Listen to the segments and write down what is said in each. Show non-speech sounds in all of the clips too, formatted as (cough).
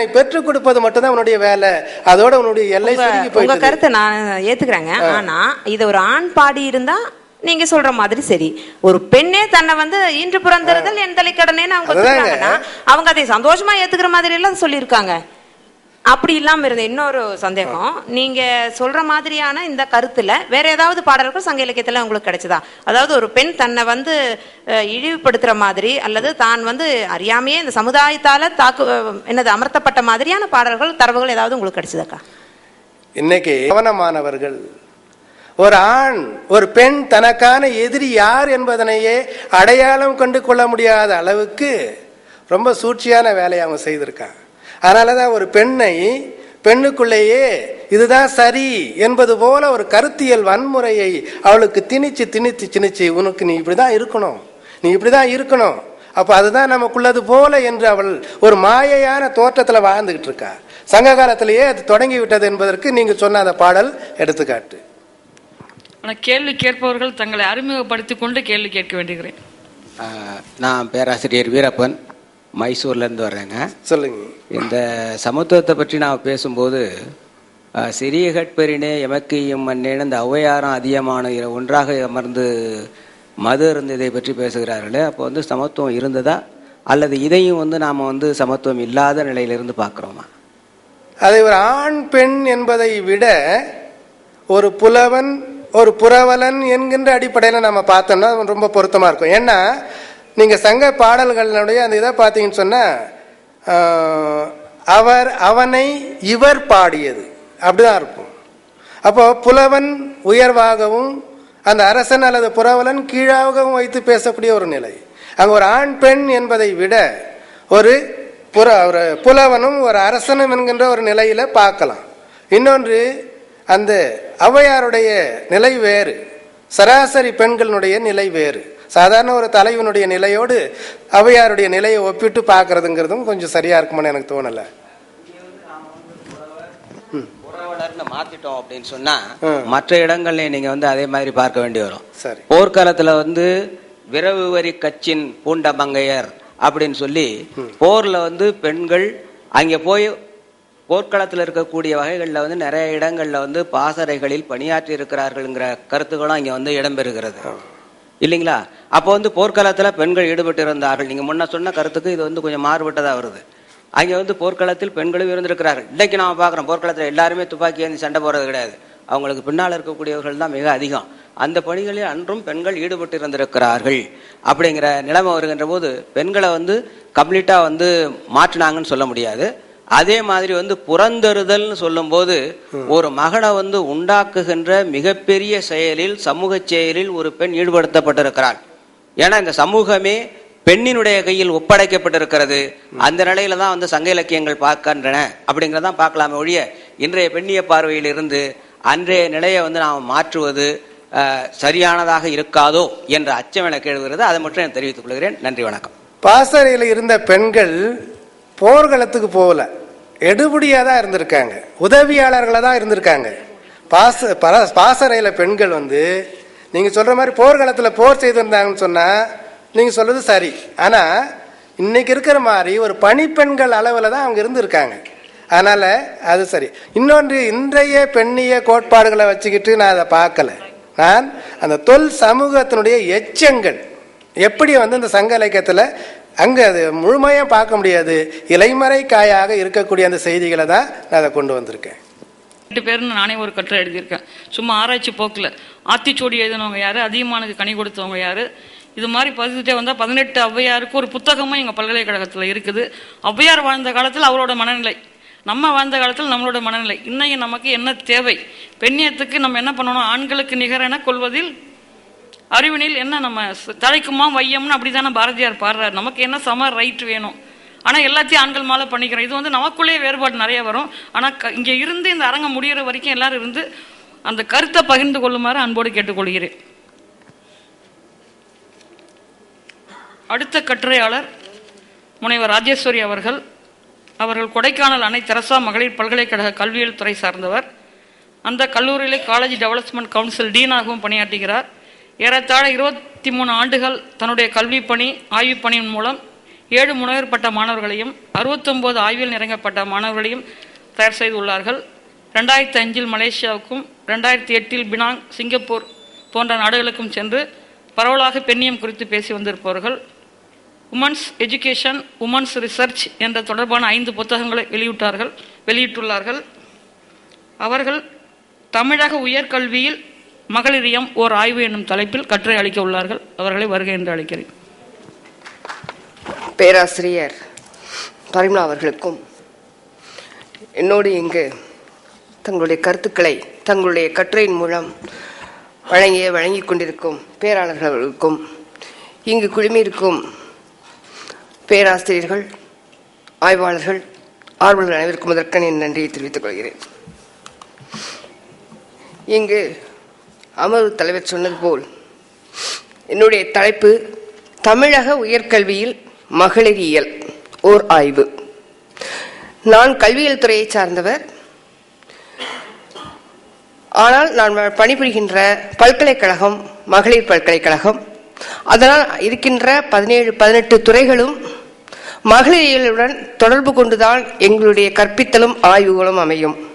பெற்றுக் கொடுப்பது மட்டும்தான் உன்னுடைய வேலை. அதோட உன்னுடைய எல்லை உங்க கருத்தை நான் ஏத்துக்கிறேங்க. ஆனா இது ஒரு ஆண் பாடி இருந்தா நீங்க சொல்ற மாதிரி சரி. ஒரு பெண்ணே தன்னை வந்து இன்று பிறந்திருந்தல் என் தலைக்கடனேன்னு அவங்க அவங்க அதை சந்தோஷமா ஏத்துக்கிற மாதிரி எல்லாம் சொல்லியிருக்காங்க. அப்படி இல்லாம இருந்த இன்னொரு சந்தேகம். நீங்க சொல்ற மாதிரியான இந்த கருத்துல வேற ஏதாவது பாடல்கள் சங்க இலக்கியத்துல உங்களுக்கு கிடைச்சதா? அதாவது ஒரு பெண் தன்னை வந்து அஹ், இழிவுபடுத்துற மாதிரி அல்லது தான் வந்து அறியாமையே இந்த சமுதாயத்தால தாக்கு என்னது அமர்த்தப்பட்ட மாதிரியான பாடல்கள் தரவுகள் ஏதாவது உங்களுக்கு கிடைச்சதாக்கா இன்னைக்கு கவனமானவர்கள் ஒரு ஆண் ஒரு பெண் தனக்கான எதிரி யார் என்பதனையே அடையாளம் கண்டு கொள்ள முடியாத அளவுக்கு ரொம்ப சூழ்ச்சியான வேலையை அவங்க செய்திருக்கான் அதனால தான் ஒரு பெண்ணை பெண்ணுக்குள்ளேயே இதுதான் சரி என்பது போல ஒரு கருத்தியல் வன்முறையை அவளுக்கு திணிச்சு திணிச்சு திணிச்சு உனக்கு நீ இப்படிதான் இருக்கணும் நீ இப்படிதான் இருக்கணும். அப்ப அதுதான் நமக்குள்ளது போல என்று அவள் ஒரு மாயையான தோற்றத்துல வாழ்ந்துகிட்டு இருக்கா. சங்க காலத்திலேயே அது தொடங்கி விட்டது என்பதற்கு நீங்க சொன்ன அந்த பாடல் எடுத்துக்காட்டு. ஆனால் கேள்வி கேட்பவர்கள் தங்களை அறிமுகப்படுத்திக் கொண்டு கேள்வி கேட்க வேண்டுகிறேன். நான் பேராசிரியர் வீரப்பன். மைசூர்லேருந்து வர்றேங்க. சொல்லுங்க. இந்த சமத்துவத்தை பற்றி நான் பேசும்போது சிறிய கட்பெறினே எமக்கையும் மன்னேன்னு இந்த ஔவையாரம் அதிகமான ஒன்றாக அமர்ந்து மது இருந்ததை பற்றி பேசுகிறார்களே அப்போ வந்து சமத்துவம் இருந்ததா? அல்லது இதையும் வந்து நாம் வந்து சமத்துவம் இல்லாத நிலையிலிருந்து பார்க்குறோமா? அதை ஒரு ஆண் பெண் என்பதை விட ஒரு புலவன் ஒரு புரவலன் என்கின்ற அடிப்படையில் நம்ம பார்த்தோம்னா ரொம்ப பொருத்தமா இருக்கும். ஏன்னா நீங்கள் சங்க பாடல்களினுடைய அந்த இதை பார்த்தீங்கன்னு சொன்னால் அவர் அவனை இவர் பாடியது. அப்படிதான் இருக்கும். அப்போ புலவன் உயர்வாகவும் அந்த அரசன் அல்லது புரவலன் கீழாகவும் வைத்து பேசக்கூடிய ஒரு நிலை. அங்கே ஒரு ஆண் பெண் என்பதை விட ஒரு புற ஒரு புலவனும் ஒரு அரசனும் என்கின்ற ஒரு நிலையில் பார்க்கலாம். இன்னொன்று அந்த ஔவையாருடைய நிலை வேறு. சராசரி பெண்களினுடைய நிலை வேறு. சாதாரண ஒரு தலைவனுடைய நிலையோடு ஔவையாருடைய நிலையை ஒப்பிட்டு பார்க்கறதுங்கிறதும் கொஞ்சம் சரியா இருக்குமான்னு எனக்கு தோணலை. மாத்திட்டோம் அப்படின்னு சொன்னா. மற்ற இடங்கள்ல நீங்க வந்து அதே மாதிரி பார்க்க வேண்டி வரும். சரி. போர்க்காலத்துல வந்து விரவு வரி கச்சின் பூண்ட மங்கையர் அப்படின்னு சொல்லி போர்ல வந்து பெண்கள் அங்க போய் போர்க்களத்தில் இருக்கக்கூடிய வகைகளில் வந்து நிறைய இடங்கள்ல வந்து பாசறைகளில் பணியாற்றி இருக்கிறார்கள்ங்கிற கருத்துக்களும் இங்க வந்து இடம்பெறுகிறது. இல்லைங்களா? அப்போ வந்து போர்க்காலத்தில் பெண்கள் ஈடுபட்டு இருந்தார்கள் நீங்கள் முன்ன சொன்ன கருத்துக்கு இது வந்து கொஞ்சம் மாறுபட்டதாக வருது. அங்கே வந்து போர்க்களத்தில் பெண்களும் இருந்திருக்கிறார்கள். இன்னைக்கு நாம பார்க்குறோம் போர்க்களத்தில் எல்லாருமே துப்பாக்கி ஏந்தி சண்டை போறது கிடையாது. அவங்களுக்கு பின்னால் இருக்கக்கூடியவர்கள் தான் மிக அதிகம். அந்த பணிகளில் அன்றும் பெண்கள் ஈடுபட்டு இருந்திருக்கிறார்கள் அப்படிங்கிற நிலைமை வருகின்ற போது பெண்களை வந்து கம்ப்ளீட்டாக வந்து மாற்றினாங்கன்னு சொல்ல முடியாது. அதே மாதிரி வந்து புறந்தறுதல்னு சொல்லும்போது ஒரு மகனை வந்து உண்டாக்குகின்ற மிகப்பெரிய செயலில் சமூக செயலில் ஒரு பெண் ஈடுபடுத்தப்பட்டிருக்கிறாள். ஏன்னா இந்த சமூகமே பெண்ணினுடைய கையில் ஒப்படைக்கப்பட்டிருக்கிறது. அந்த நிலையில தான் வந்து சங்க இலக்கியங்கள் பார்க்கின்றன. அப்படிங்கிறதான் பார்க்கலாமே ஒழிய இன்றைய பெண்ணிய பார்வையில் இருந்து அன்றைய நிலையை வந்து நாம் மாற்றுவது சரியானதாக இருக்காதோ என்ற அச்சம் எனக்கு எழுகிறது. அதை மட்டும் நான் தெரிவித்துக் கொள்கிறேன். நன்றி வணக்கம். பாசறையில் இருந்த பெண்கள் போர்க்களத்துக்கு போகல. எடுபடியாக தான் இருந்திருக்காங்க. உதவியாளர்களாக தான் இருந்திருக்காங்க. பாச பர- பாசறையில் பெண்கள் வந்து நீங்கள் சொல்கிற மாதிரி போர்க்களத்தில் போர் செய்திருந்தாங்கன்னு சொன்னால் நீங்கள் சொல்கிறது சரி. ஆனால் இன்றைக்கி இருக்கிற மாதிரி ஒரு பணிப்பெண்கள் அளவில் தான் அவங்க இருந்திருக்காங்க. அதனால் அது சரி. இன்னொன்று இன்றைய பெண்ணிய கோட்பாடுகளை வச்சுக்கிட்டு நான் அதை பார்க்கல. நான் அந்த தொல் சமூகத்தினுடைய எச்சங்கள் எப்படி வந்து இந்த சங்க இலக்கியத்தில் அங்கே அது முழுமையாக பார்க்க முடியாது. இலைமறை காயாக இருக்கக்கூடிய அந்த செய்திகளை தான் நான் அதை கொண்டு வந்திருக்கேன். ரெண்டு பேர்னு நானே ஒரு கட்டுரை எழுதியிருக்கேன். சும்மா ஆராய்ச்சி போக்கில். ஆத்திச்சூடி எழுதினவங்க யார்? அதிகமானுக்கு கனி கொடுத்தவங்க யார்? இது மாதிரி பதிச்சுட்டே வந்தால் பதினெட்டு ஔவையாருக்கு ஒரு புத்தகமும் எங்கள் பல்கலைக்கழகத்தில் இருக்குது. ஔவையார் வாழ்ந்த காலத்தில் அவரோட மனநிலை. நம்ம வாழ்ந்த காலத்தில் நம்மளோட மனநிலை. இன்னைக்கு நமக்கு என்ன தேவை? பெண்ணியத்துக்கு நம்ம என்ன பண்ணணும்? ஆண்களுக்கு நிகரென கொள்வதில் அறிவினில் என்ன நம்ம தலைக்குமா வையம்னு வையம்னு அப்படிதானே பாரதியார் பாடுறாரு. நமக்கு என்ன சம ரைட் வேணும்? ஆனால் எல்லாத்தையும் ஆண்கள் மேலே பண்ணிக்கிறோம். இது வந்து நமக்குள்ளேயே வேறுபாடு நிறைய வரும். ஆனால் க இங்கே இருந்து இந்த அரங்கம் முடிகிற வரைக்கும் எல்லாரும் இருந்து அந்த கருத்தை பகிர்ந்து கொள்ளுமாறு அன்போடு கேட்டுக்கொள்கிறேன். அடுத்த கட்டுரையாளர் முனைவர் ராஜேஸ்வரி அவர்கள். அவர்கள் கொடைக்கானல் அணை தெரசா மகளிர் பல்கலைக்கழக கல்வியியல் துறை சார்ந்தவர். அந்த கல்லூரியிலே காலேஜ் டெவலப்மெண்ட் கவுன்சில் டீனாகவும் பணியாற்றுகிறார். ஏறத்தாழ இருபத்தி மூணு ஆண்டுகள் தன்னுடைய கல்வி பணி ஆய்வுப் பணியின் மூலம் ஏழு முனைவர் பட்ட மாணவர்களையும் அறுபத்தொம்போது ஆய்வில் நிறைங்கப்பட்ட மாணவர்களையும் தயார் செய்துள்ளார்கள். ரெண்டாயிரத்தி அஞ்சில் மலேசியாவுக்கும் ரெண்டாயிரத்தி எட்டில் பினாங் சிங்கப்பூர் போன்ற நாடுகளுக்கும் சென்று பரவலாக பெண்ணியம் குறித்து பேசி வந்திருப்பவர்கள். உமன்ஸ் எஜுகேஷன் உமன்ஸ் ரிசர்ச் என்ற தொடர்பான ஐந்து புத்தகங்களை வெளியிட்டார்கள் வெளியிட்டுள்ளார்கள். அவர்கள் தமிழக உயர்கல்வியில் மகளிரியம் ஓர் ஆய்வு என்னும் தலைப்பில் கட்டுரை அளிக்க உள்ளார்கள். அவர்களை வருகை என்று அழைக்கிறேன். பேராசிரியர் பரிமளா அவர்களுக்கும் என்னோடு இங்கு தங்களுடைய கருத்துக்களை தங்களுடைய கட்டுரையின் மூலம் வழங்கிய வழங்கி கொண்டிருக்கும் பேராளர்களுக்கும் இங்கு குழுமியிருக்கும் பேராசிரியர்கள் ஆய்வாளர்கள் ஆர்வலர்கள் அனைவருக்கும் முதற்கன் என் நன்றியை தெரிவித்துக் கொள்கிறேன். இங்கு அமர்வு தலைவர் சொன்னது போல் என்னுடைய தலைப்பு தமிழக உயர்கல்வியில் மகளிரியல் ஓர் ஆய்வு. நான் கல்வியியல் துறையை சார்ந்தவர். ஆனால் நான் பணிபுரிகின்ற பல்கலைக்கழகம் மகளிர் பல்கலைக்கழகம். அதனால் இருக்கின்ற பதினேழு பதினெட்டு துறைகளும் மகளிரியலுடன் தொடர்பு கொண்டுதான் எங்களுடைய கற்பித்தலும் ஆய்வுகளும் அமையும்.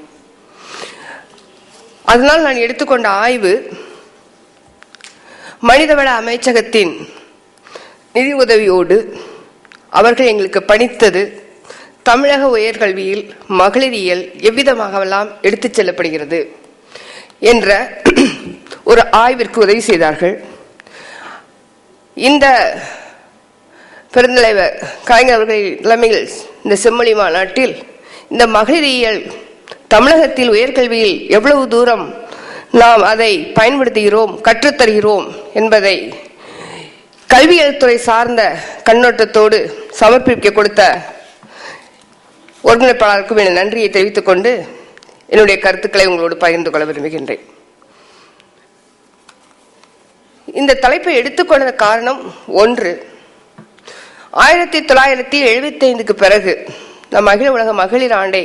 அதனால் நான் எடுத்துக்கொண்ட ஆய்வு மனிதவள அமைச்சகத்தின் நிதி உதவியோடு அவர்கள் எங்களுக்கு பணித்தது தமிழக உயர்கல்வியில் மகளிரியல் எவ்விதமாகவெல்லாம் எடுத்துச் செல்லப்படுகிறது என்ற ஒரு ஆய்விற்கு உதவி செய்தார்கள். இந்த பெருந்தலைவர் கலைஞர் அவர்களின் தலைமையில் இந்த செம்மொழி மாநாட்டில் இந்த மகளிரியல் தமிழகத்தில் உயர்கல்வியில் எவ்வளவு தூரம் நாம் அதை பயன்படுத்துகிறோம் கற்றுத்தருகிறோம் என்பதை கல்வியல்துறை சார்ந்த கண்ணோட்டத்தோடு சமர்ப்பிக்க கொடுத்த ஒருங்கிணைப்பாளருக்கும் என் நன்றியை தெரிவித்துக் கொண்டு என்னுடைய கருத்துக்களை உங்களோடு பகிர்ந்து கொள்ள விரும்புகின்றேன். இந்த தலைப்பை எடுத்துக்கொண்ட காரணம் ஒன்று ஆயிரத்தி தொள்ளாயிரத்தி எழுபத்தி ஐந்துக்கு பிறகு நம் அகில உலக மகளிர் ஆண்டை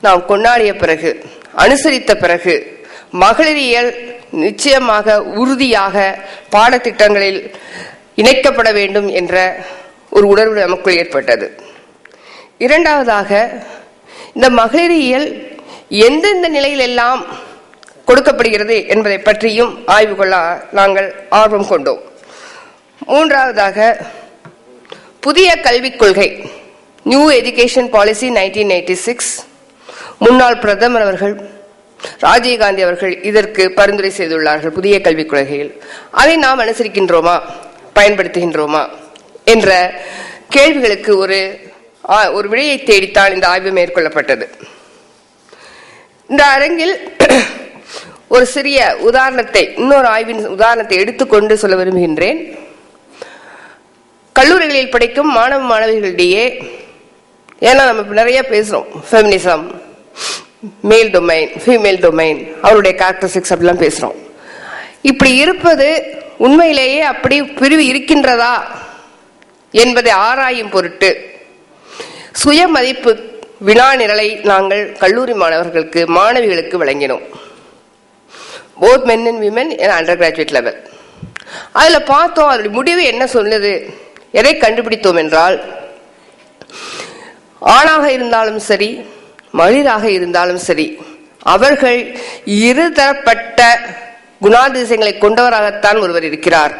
நாம் கொண்டாடிய பிறகு அனுசரித்த பிறகு மகளிரியல் நிச்சயமாக உறுதியாக பாடத்திட்டங்களில் இணைக்கப்பட வேண்டும் என்ற ஒரு உணர்வு நமக்குள் ஏற்பட்டது. இரண்டாவதாக இந்த மகளிரியல் எந்தெந்த நிலையிலெல்லாம் கொடுக்கப்படுகிறது என்பதை பற்றியும் ஆய்வு கொள்ள நாங்கள் ஆர்வம் கொண்டோம். மூன்றாவதாக புதிய கல்விக் கொள்கை new education policy nineteen eighty six முன்னாள் பிரதமர் அவர்கள் ராஜீவ்காந்தி அவர்கள் இதற்கு பரிந்துரை செய்துள்ளார்கள் புதிய கல்விக் கொள்கையில். அதை நாம் அனுசரிக்கின்றோமா? பயன்படுத்துகின்றோமா? என்ற கேள்விகளுக்கு ஒரு ஒரு விடையை தேடித்தான் இந்த ஆய்வு மேற்கொள்ளப்பட்டது. இந்த அரங்கில் (clears throat) ஒரு சிறிய உதாரணத்தை இன்னொரு ஆய்வின் உதாரணத்தை எடுத்துக்கொண்டு சொல்ல விரும்புகின்றேன். கல்லூரிகளில் படிக்கும் மாணவ மாணவிகளிடையே ஏன்னா நம்ம நிறைய பேசுறோம் feminism male domain female domain அவருடைய கேரக்டரிஸ்டிக்ஸ் அப்படிலாம் பேசுகிறோம் இப்படி இருப்பது உண்மையிலேயே அப்படி பிரிவு இருக்கின்றதா என்பதை ஆராயும் பொருட்டு சுயமதிப்பு வினா நிரலை நாங்கள் கல்லூரி மாணவர்களுக்கு மாணவிகளுக்கு வழங்கினோம். Both men and women undergraduate level அதில் பார்த்தோம் அதனுடைய முடிவு என்ன சொல்லுது எதை கண்டுபிடித்தோம் என்றால் ஆணாக இருந்தாலும் சரி மகளிராக இருந்தாலும் சரி அவர்கள் இருதரப்பட்ட குணாதிசயங்களை கொண்டவராகத்தான் ஒருவர் இருக்கிறார்.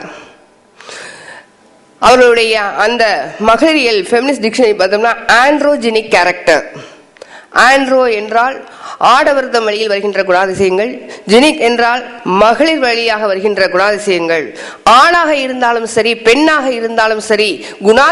அவர்களுடைய அந்த மகளிரியல் ஃபெமினிஸ்ட் டிக்ஷனரி பார்த்தோம்னா ஆண்ட்ரோஜெனிக் கேரக்டர் ஆண்ட்ரோ என்றால் ஆடவர்தம் வழியில் வருகின்ற குணாதிசயங்கள் ஜெனிக் என்றால் மகளிர் வழியாக வருகின்ற குணாதிசயங்கள். ஆணாக இருந்தாலும் சரி பெண்ணாக இருந்தாலும் சரி குணா